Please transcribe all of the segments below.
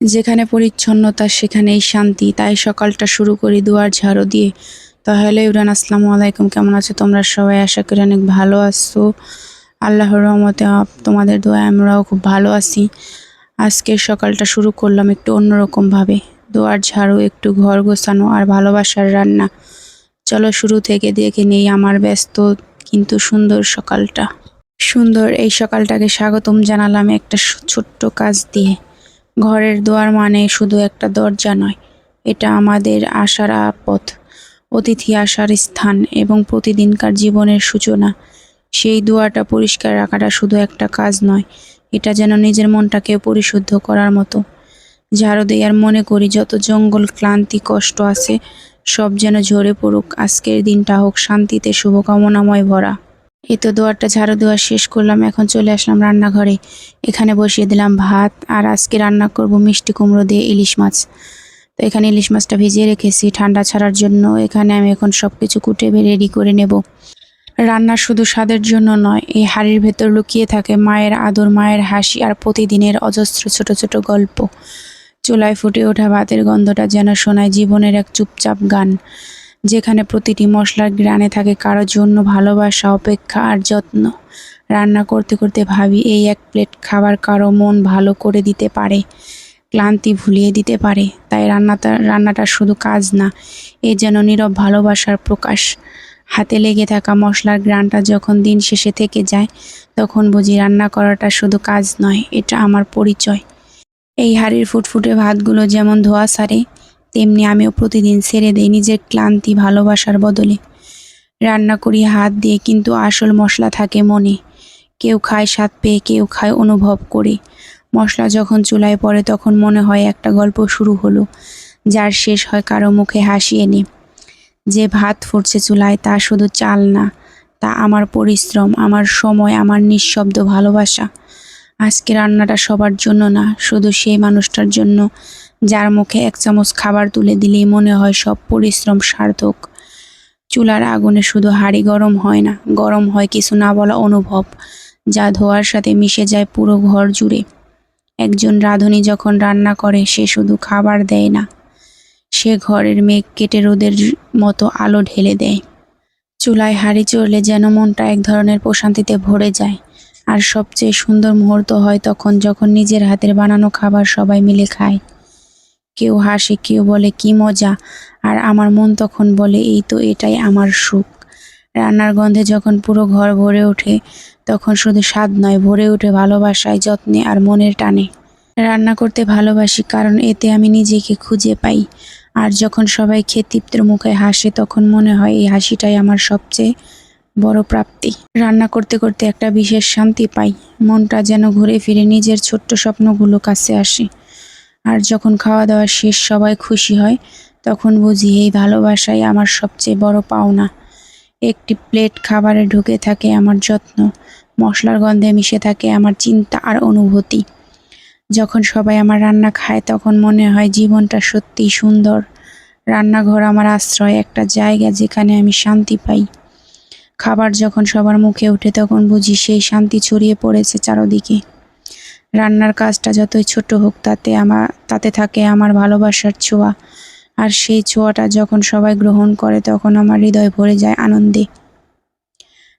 যেখানে পরিচ্ছন্নতা, সেখানেই শান্তি। তাই সকালটা শুরু করি দুয়ার ঝাড়ু দিয়ে। তো হ্যালো ইবরান আসসালামু আলাইকুম। কেমন আছো তোমরা সবাই? আশা করি অনেক ভালো আছো। আল্লাহর রহমতে তোমাদের দোয়া আমরাও খুব ভালো আছি। আজকে সকালটা শুরু করলাম একটু অন্যরকম ভাবে দুয়ার ঝাড়ু, একটু ঘর গোছানো আর ভালোবাসার রান্না। চলো শুরু থেকে দেখে নেই আমার ব্যস্ত কিন্তু সুন্দর সকালটা। সুন্দর এই সকালটাকে স্বাগতম জানালাম একটা ছোট্ট কাজ দিয়ে। ঘরের দুয়ার মানে শুধু একটা দরজা নয়, এটা আমাদের আসার পথ অতিথি আসার স্থান এবং প্রতিদিনকার জীবনের সূচনা। সেই দুয়ারটা পরিষ্কার রাখাটা শুধু একটা কাজ নয়, এটা যেন নিজের মনটাকে পরিশুদ্ধ করার মতো। ঝাড়ু দিয়ে আর মনে করি যত জঙ্গল ক্লান্তি কষ্ট আছে, সব যেন ঝরে পড়ুক, আজকের দিনটা হোক শান্তিতে শুভকামনাময় ভরা। এই তো দুয়ারটা ঝাড়ু দেওয়া শেষ করলাম, এখন চলে আসলাম রান্নাঘরে। এখানে বসিয়ে দিলাম ভাত আর আজকে রান্না করব মিষ্টি কুমড়ো দিয়ে ইলিশ মাছ। তো এখানে ইলিশ মাছটা ভিজিয়ে রেখেছি ঠান্ডা ছাড়ার জন্য। এখানে আমি এখন সব কিছু কুটে রেডি করে নেব। রান্না শুধু স্বাদের জন্য নয়, এই হাড়ির ভেতর লুকিয়ে থাকে মায়ের আদর, মায়ের হাসি আর প্রতিদিনের অজস্র ছোট ছোট গল্প। চুলায় ফুটে ওঠা ভাতের গন্ধটা যেন শোনায় জীবনের এক চুপচাপ গান। যেখানে প্রতিটি মশলার গ্রানে থাকে কারোর জন্য ভালোবাসা, অপেক্ষা আর যত্ন। রান্না করতে করতে ভাবি এই এক প্লেট খাবার কারও মন ভালো করে দিতে পারে, ক্লান্তি ভুলিয়ে দিতে পারে। তাই রান্নাটা রান্নাটা শুধু কাজ না, এ যেন নীরব ভালোবাসার প্রকাশ। হাতে লেগে থাকা মশলার গ্রানটা যখন দিন শেষে থেকে যায়, তখন বুঝি রান্না করাটা শুধু কাজ নয়, এটা আমার পরিচয়। এই হাড়ির ফুটফুটে ভাতগুলো যেমন ধোয়া সারে তেমনি আমিও প্রতিদিন ছেড়ে দেই নিজের ক্লান্তি ভালোবাসার বদলে। রান্না করি হাত দিয়ে, কিন্তু আসল মশলা থাকে মনে। কেউ খায় স্বাদ পেয়ে, কেউ খায় অনুভব করে। মশলা যখন চুলায় পড়ে, তখন মনে হয় একটা গল্প শুরু হলো, যার শেষ হয় কারও মুখে হাসি এনে। যে ভাত ফুটছে চুলায়, তা শুধু চাল না, তা আমার পরিশ্রম, আমার সময়, আমার নিঃশব্দ ভালোবাসা। আজকে রান্নাটা সবার জন্য না, শুধু সেই মানুষটার জন্য যার মুখে এক চামচ খাবার তুলে দিলেই মনে হয় সব পরিশ্রম সার্থক। চুলার আগুনে শুধু হাড়ি গরম হয় না, গরম হয় কিছু না বলা অনুভব, যা ধোয়ার সাথে মিশে যায় পুরো ঘর জুড়ে। একজন রাঁধুনি যখন রান্না করে, সে শুধু খাবার দেয় না, সে ঘরের মেঘ কেটে রোদের মতো আলো ঢেলে দেয়। চুলায় হাড়ি চড়লে যেন মনটা এক ধরনের প্রশান্তিতে ভরে যায়, আর সবচেয়ে সুন্দর মুহূর্ত হয় তখন যখন নিজের হাতের বানানো খাবার সবাই মিলে খায়। কেউ হাসে, কেউ বলে, কি মজা। আর আমার মন তখন বলে, এই তো এটাই আমার সুখ। রান্নার গন্ধে যখন পুরো ঘর ভরে ওঠে, তখন শুধু স্বাদ নয়, ভরে ওঠে ভালোবাসায় যত্নে আর মনের টানে। রান্না করতে ভালোবাসি কারণ এতে আমি নিজেকে খুঁজে পাই। আর যখন সবাই খেয়ে মুখে হাসে, তখন মনে হয় এই হাসিটাই আমার সবচেয়ে বড় প্রাপ্তি। রান্না করতে করতে একটা বিশেষ শান্তি পাই। মনটা যেন ঘুরে ফিরে নিজের ছোট্ট স্বপ্নগুলো কাছে আসে। আর যখন খাওয়া দাওয়া শেষ সবাই খুশি হয়, তখন বুঝি এই ভালোবাসাই আমার সবচেয়ে বড় পাওনা। একটি প্লেট খাবারে ঢুকে থাকে আমার যত্ন, মশলার গন্ধে মিশে থাকে আমার চিন্তা আর অনুভূতি। যখন সবাই আমার রান্না খায়, তখন মনে হয় জীবনটা সত্যিই সুন্দর। রান্নাঘর আমার আশ্রয়, একটা জায়গা যেখানে আমি শান্তি পাই। খাবার যখন সবার মুখে ওঠে, তখন বুঝি সেই শান্তি ছড়িয়ে পড়েছে চারদিকে। রান্নার কাজটা যতই ছোট হোক, তাতে আমার, তাতে থাকে আমার ভালোবাসার ছোঁয়া। আর সেই ছোঁয়াটা যখন সবাই গ্রহণ করে, তখন আমার হৃদয় ভরে যায় আনন্দে।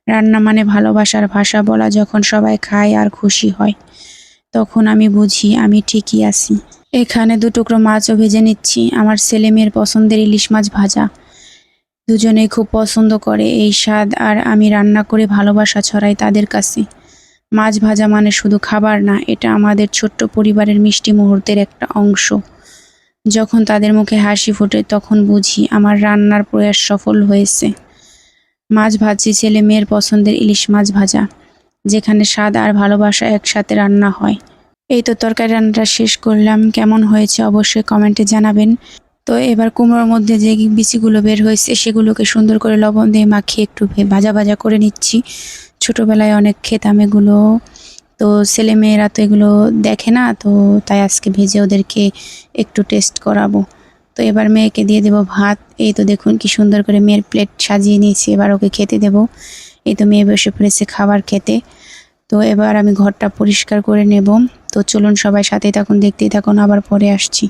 রান্না মানে ভালোবাসার ভাষা বলা, যখন সবাই খায় আর খুশি হয়, তখন আমি বুঝি আমি ঠিকই আছি। এখানে দু টুকরো মাছও ভেজে নিচ্ছি। আমার ছেলে মেয়ের পছন্দের ইলিশ মাছ ভাজা। দুজনেই খুব পছন্দ করে এই স্বাদ, আর আমি রান্না করে ভালোবাসা ছড়াই তাদের কাছে। মাছ ভাজা মানে শুধু খাবার না, এটা আমাদের ছোট্ট পরিবারের মিষ্টি মুহূর্তের একটা অংশ। যখন তাদের মুখে হাসি ফোটে, তখন বুঝি আমার রান্নার প্রয়াস সফল হয়েছে। মাছ ভাজছি ছেলে মেয়ের পছন্দের ইলিশ মাছ ভাজা, যেখানে স্বাদ আর ভালোবাসা একসাথে রান্না হয়। এই তো তরকারি রান্নাটা শেষ করলাম। কেমন হয়েছে অবশ্যই কমেন্টে জানাবেন। তো এবার কুমড়োর মধ্যে যে বিচিগুলো বের হয়েছে, সেগুলোকে সুন্দর করে লবণ দিয়ে মাখিয়ে একটু ভাজা ভাজা করে নিচ্ছি। ছোটোবেলায় অনেক খেতাম এগুলো। তো ছেলে মেয়েরা তো এগুলো দেখে না, তো তাই আজকে ভেজে ওদেরকে একটু টেস্ট করাবো। তো এবার মেয়েকে দিয়ে দেবো ভাত। এই তো দেখুন কি সুন্দর করে মেয়ের প্লেট সাজিয়ে নিয়েছি, এবার ওকে খেতে দেবো। এই তো মেয়ে বসে পড়েছে খাবার খেতে। তো এবার আমি ঘরটা পরিষ্কার করে নেব। তো চলুন সবাই সাথে থাকুন, দেখতেই থাকুন, আবার পরে আসছি।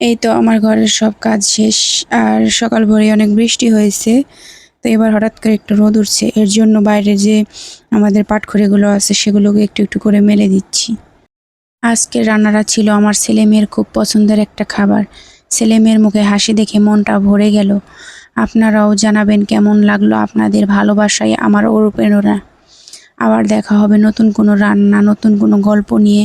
এই তো আমার ঘরের সব কাজ শেষ, আর সকাল ভোরে অনেক বৃষ্টি হয়েছে, তো এবার হঠাৎ করে একটু রোদ উঠছে। এর জন্য বাইরে যে আমাদের পাটখড়িগুলো আছে, সেগুলোকে একটু একটু করে মেলে দিচ্ছি। আজকের রান্নাটা ছিল আমার ছেলে মেয়ের খুব পছন্দের একটা খাবার। ছেলে মেয়ের মুখে হাসি দেখে মনটা ভরে গেল। আপনারাও জানাবেন কেমন লাগল আপনাদের ভালোবাসায় আমার অনুপ্রেরণা। আবার দেখা হবে নতুন কোনো রান্না, নতুন কোনো গল্প নিয়ে।